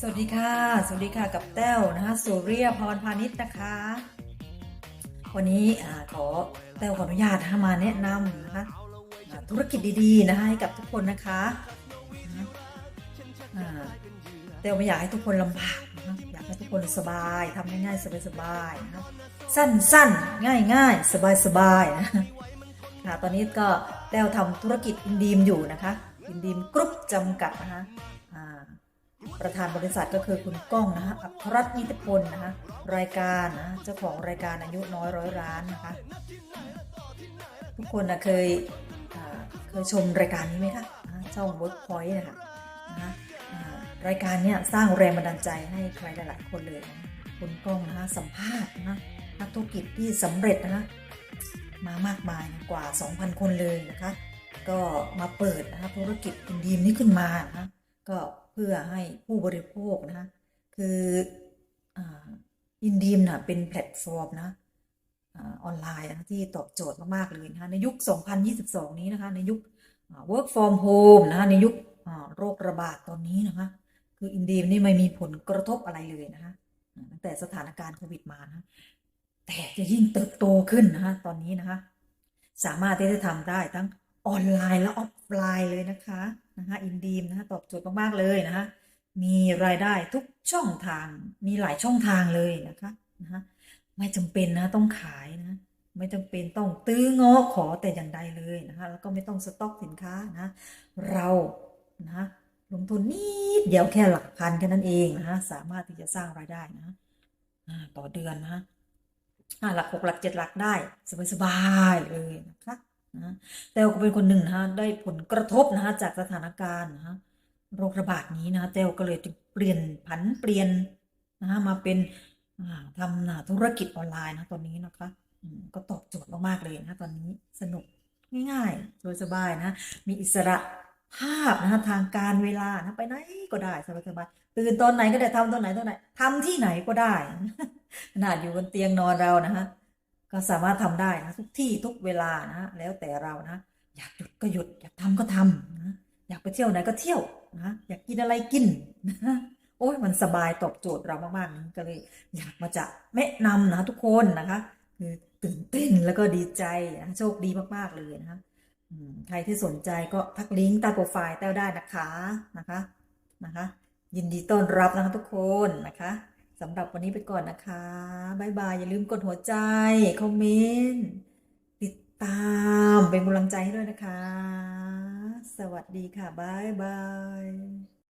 สวัสดีค่ะ สวัสดีค่ะกับแต้วนะคะสุเรียพรพาณิชย์นะคะ วันนี้ขอแต้วขออนุญาตมาแนะนำนะคะธุรกิจดีๆนะคะให้กับทุกคนนะคะแต้วไม่อยากให้ทุกคนลำบากนะอยากให้ทุกคนสบายทำง่ายๆสบายๆนะสั้นๆ ง่ายๆ สบายๆนะค่ะตอนนี้ก็แต้วทำธุรกิจอินดีมอยู่นะคะอินดีมกรุ๊ปจำกัดนะคะ ประธานบริษัทก็คือคุณก้องนะคะอัครรัตน์นิติพลนะคะรายการนะเจ้าของรายการอายุน้อยร้อยร้านนะคะ ทุกคนนะเคยเคยชมรายการนี้ไหมคะอ่าช่อง Workpoint นะคะนะคะรายการเนี้ยสร้างแรงบันดาลใจให้ใครหลาย ๆ คนเลยนะคุณก้องนะคะสัมภาษณ์นะนักธุรกิจที่สำเร็จนะคะมามากมายนะกว่า 2,000 คนเลยนะคะ ก็มาเปิดนะคะธุรกิจอินดีมนี้ขึ้นมานะคะก็ เพื่อให้ผู้บริโภคนะคะคืออินดีมนะเป็นแพลตฟอร์มนะออนไลน์นะที่ตอบโจทย์มาก ๆ เลยนะคะในยุค 2022 นี้นะคะในยุค work from home นะคะในยุคโรคระบาดตอนนี้นะคะคืออินดีมนี่ไม่มีผลกระทบอะไรเลยนะคะตั้งแต่สถานการณ์โควิดมานะแต่จะยิ่งเติบโตขึ้นนะคะตอนนี้นะคะสามารถที่จะทำได้ทั้งออนไลน์และออฟไลน์เลยนะคะ นะคะอินดีมนะคะตอบโจทย์มากๆเลยนะคะมีรายได้ทุกช่องทางมีหลายช่องทางเลยนะคะนะคะไม่จำเป็นนะต้องขายนะไม่จำเป็นต้องตื้องอขอแต่อย่างใดเลยนะคะแล้วก็ไม่ต้องสต็อกสินค้านะเรานะลงทุนนิดเดียวแค่หลักพันแค่นั้นเองนะคะสามารถที่จะสร้างรายได้นะต่อเดือนนะห้าหลักหกหลักเจ็ดหลักได้สบายๆเลยนะคะ นะแต่ก็เป็นคนหนึ่งนะคะได้ผลกระทบนะคะจากสถานการณ์นะคะโรคระบาดนี้นะคะเตลก็เลยเปลี่ยนผันเปลี่ยนนะคะมาเป็นทำนะธุรกิจออนไลน์นะตอนนี้นะคะก็ตอบโจทย์มากๆเลยนะตอนนี้สนุกง่ายๆสบายๆนะ มีอิสระภาพนะคะทางการเวลานะไปไหนก็ได้สบายๆตื่นตอนไหนก็ได้ทำตอนไหนตอนไหนทำที่ไหนก็ได้ขนาดอยู่บนเตียงนอนเรานะฮะ็สามารถทำได้นะทุกที่ทุกเวลานะแล้วแต่เรานะอยากหยุดก็หยุด อยากทำก็ทำนะอยากไปเที่ยวไหนก็เที่ยวนะอยากกินอะไรกินนะโอ้ยมันสบายตอบโจทย์เรามากๆก็เลย อยากมาจะแนะนำนะทุกคนนะคะคือตื่นเต้นแล้วก็ดีใจนะโชคดีมากๆเลยนะคะใครที่สนใจก็ทักลิงก์ใต้โปรไฟล์แต้วได้นะคะนะคะนะคะ ยินดีต้อนรับนะคะทุกคนนะคะ สำหรับวันนี้ไปก่อนนะคะบายบาย อย่าลืมกดหัวใจ คอมเมนต์ ติดตามเป็นกำลังใจให้ด้วยนะคะ สวัสดีค่ะบายบาย